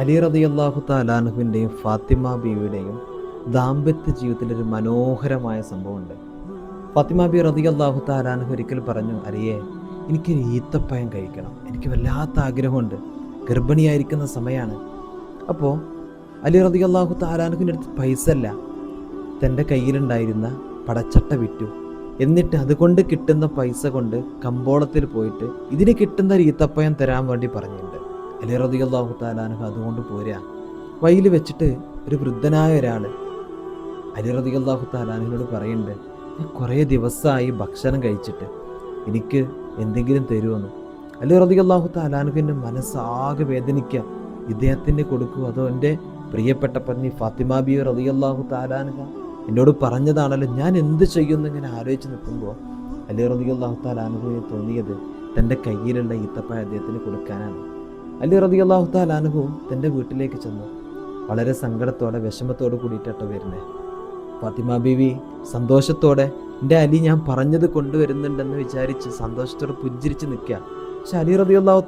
അലി റതി അള്ളാഹു താലാനുഹുവിന്റെയും ഫാത്തിമ ബീവിയുടെയും ദാമ്പത്യ ജീവിതത്തിലൊരു മനോഹരമായ സംഭവമുണ്ട്. ഫാത്തിമ ബി റതി അള്ളാഹു താലാനുഹു ഒരിക്കൽ പറഞ്ഞു അലിയെ എനിക്കൊരു ഈത്തപ്പായം കഴിക്കണം. എനിക്ക് വല്ലാത്ത ആഗ്രഹമുണ്ട്. ഗർഭിണിയായിരിക്കുന്ന സമയമാണ് അപ്പോൾ അലി റതി അള്ളാഹു താലാനുഹിന്റെ അടുത്ത് പൈസ അല്ല തന്റെ കയ്യിലുണ്ടായിരുന്ന പടച്ചട്ട വിറ്റു. എന്നിട്ട് അതുകൊണ്ട് കിട്ടുന്ന പൈസ കൊണ്ട് കമ്പോളത്തിൽ പോയിട്ട് ഇതിന് കിട്ടുന്ന ഒരു ഈത്തപ്പയം തരാൻ വേണ്ടി പറഞ്ഞിട്ടുണ്ട്. അലി റതി അള്ളാഹു താലാനുഹു അതുകൊണ്ട് പോരാ. വഴിയിൽ വെച്ചിട്ട് ഒരു വൃദ്ധനായ ഒരാൾ അലി റതി അള്ളാഹു താലാനുഹിനോട് പറയുന്നുണ്ട് ഞാൻ കുറേ ദിവസമായി ഭക്ഷണം കഴിച്ചിട്ട് എനിക്ക് എന്തെങ്കിലും തരുമെന്ന് അലി റതി അള്ളാഹു താലാനുഹിന്റെ മനസ്സാകെ വേദനിക്കുക ഇദ്ദേഹത്തിന് കൊടുക്കൂ അതോ എന്റെ പ്രിയപ്പെട്ട പത്നി ഫാത്തിമ ബി റതി അള്ളാഹു താലാനുഹ എന്നോട് പറഞ്ഞതാണല്ലോ ഞാൻ എന്ത് ചെയ്യുമെന്ന് ഇങ്ങനെ ആലോചിച്ച് നിൽക്കുമ്പോൾ അലി റതി അള്ളാഹു താലാനുഹുവിന് തോന്നിയത് തന്റെ കയ്യിലുള്ള ഈത്തപ്പഴം അദ്ദേഹത്തിന് കൊടുക്കാനാണ്. അലി റതി അള്ളാഹു തന്റെ വീട്ടിലേക്ക് ചെന്നു. വളരെ സങ്കടത്തോടെ വിഷമത്തോടെ കൂടിയിട്ടോ വരുന്നത് ഫാത്തിമ ബീവി സന്തോഷത്തോടെ എന്റെ അലി ഞാൻ പറഞ്ഞത് കൊണ്ടുവരുന്നുണ്ടെന്ന് വിചാരിച്ച് സന്തോഷത്തോടെ പുഞ്ചിരിച്ച് നിൽക്കുക പക്ഷെ അലി റതി അള്ളാഹു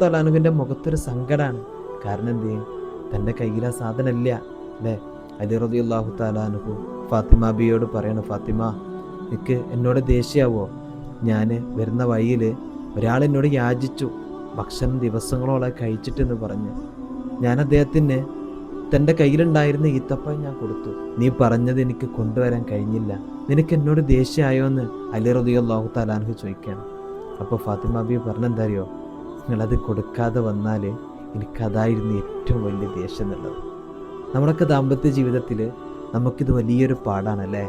മുഖത്തൊരു സങ്കടമാണ് കാരണം എന്ത്? ചെയ്യും തന്റെ കയ്യിൽ ആ സാധനമില്ല അല്ലേ? അലി റതി അള്ളാഹു ഫാത്തിമ ബിയോട് പറയണം ഫാത്തിമ നിനക്ക് എന്നോട് ദേഷ്യാവോ? ഞാൻ വരുന്ന വഴിയിൽ ഒരാൾ എന്നോട് യാചിച്ചു. ഭക്ഷണം ദിവസങ്ങളോളം കഴിച്ചിട്ടെന്ന് പറഞ്ഞ് ഞാൻ അദ്ദേഹത്തിന് തന്റെ കയ്യിലുണ്ടായിരുന്ന ഈത്തപ്പഴം ഞാൻ കൊടുത്തു. നീ പറഞ്ഞത് എനിക്ക് കൊണ്ടുവരാൻ കഴിഞ്ഞില്ല. നിനക്ക് എന്നോട് ദേഷ്യമായോ എന്ന് അലി റദിയോ ലോഹു താലാൻഹു ചോദിക്കുകയാണ്. അപ്പോൾ ഫാത്തിമ ബി പറഞ്ഞെന്താ അറിയോ നിങ്ങളത് കൊടുക്കാതെ വന്നാൽ എനിക്കതായിരുന്നു ഏറ്റവും വലിയ ദേഷ്യം എന്നുള്ളത്. നമ്മളൊക്കെ ദാമ്പത്യ ജീവിതത്തിൽ നമുക്കിത് വലിയൊരു പാടാണല്ലേ?